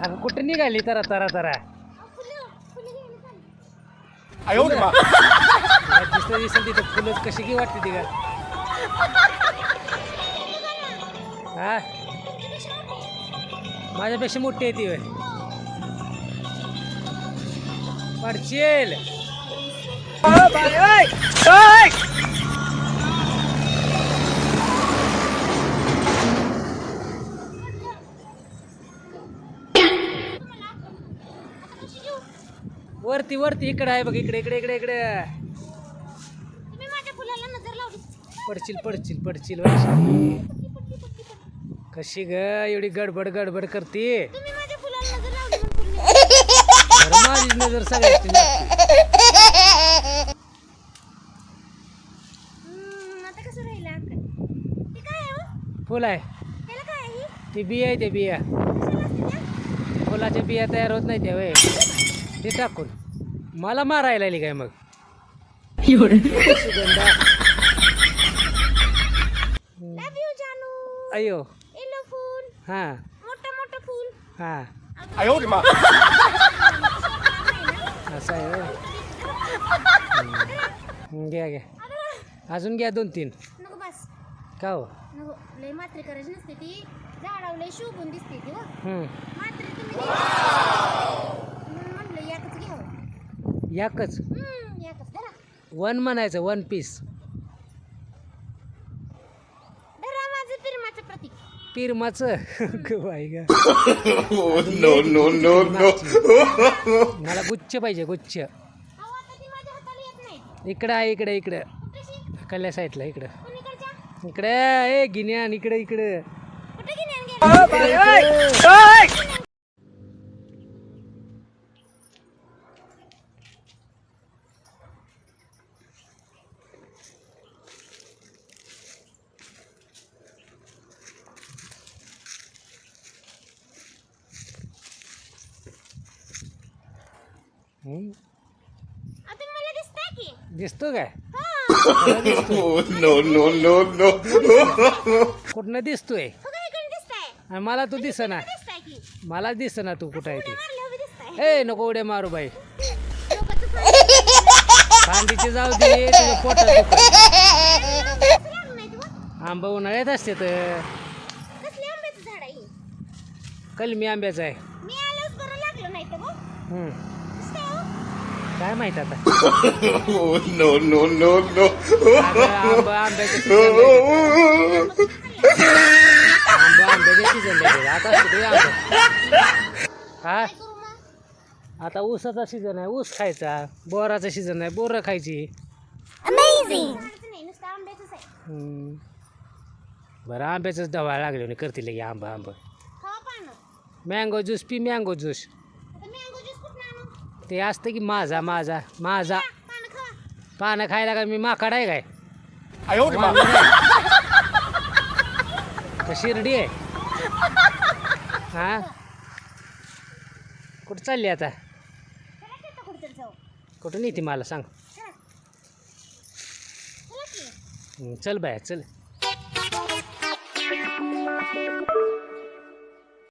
अगं कुठं निघाली? तरा तरा तरा दिसतं दिसेल तिथं फुलं कशी की वाटते ती का हा? माझ्यापेक्षा मोठी आहे ती होय. पडचेल वरती वरती इकडे आहे बघ इकडे इकडे इकडे इकडे तुम्ही माझ्या फुलाला नजर लावली पडशील पडशील पडशील. कशी ग एवढी गडबड गडबड करते तुम्ही माझ्या फुलाला नजर लावली म्हणून फुल बरं माझी नजर सगळ्याची लागते. हम्म, आता कसं राहिलं अक्कल ते काय आहे हो? फुल आहे त्याला काय आहे ही? ती बिया आहे ते बिया कशाला असते त्या? फुलाच्या बिया तयार होत नाही त्या वय ते टाकून. मला मारायला आली काय मग? अयो. हा. मोठं मोठं फूल. हा. असं आहे घ्या घ्या. अजून घ्या दोन तीन. नको बस. का हो? नको. लय मात्री करायची नसते ती. झाडावर लय शोभून दिसते ती हो. मात्री तुम्ही द्यायची. म्हणून म्हटलं याकच घ्यावं याकच हम्म, याकच धरा. वन म्हणायचं वन पीस. धरा माझं फिरमाचं प्रतीक. पिरमाचं? बाई ग. No, no, no, no. मला गुच्छ पाहिजे गुच्छ. अहो आता ती माझ्या हाताला येत नाही. इकडं आहे इकडे इकडे. कुठेशी? कल्ल्या साईडला इकडं. कुणीकडच्या? इकडे ए गिन्यान इकडे इकडे. कुठे घेण्यान गेलं हम्म. अहो, तुम्ही मला दिसताय की दिसतो काय. कुठनं दिसतोय? मला तू दिसना. मला दिसना तू कुठं आहे ते. ए नको उड्या मारू बाई. कांदीची जाऊ दे तुझं पोटात दुखत. लागलं नाही तुला आंबा उन्हाळ्यात असते तर? कलमी आंब्याचं आहे मी आल्यावर बरं लागलं नाही तर बघ हम्म. दिसतंय हो काय माहीत आता? No, no, no. अगं, आंबा आंब्याच्या सीझन आंबा आंब्याच्या सीझन आता आंबा. हा? आता ऊसाचा सीझन आहे. ऊस खायचा. बोराचा सीझन आहे. बोरं खायची. हम्म. बरं आंब्याचंच दवा लागले करतील की आंबा आंबा. मँगो ज्यूस पी मँगो ज्यूस आता मँगो ज्यूस कुठं आणू ते असतं की माझा माझा माझा. पानं खायला का मी माकड आहे काय? शिर्डी आहे. हा? कुठं चालली आता? कुठं नेते मला सांग. चल बाय चल.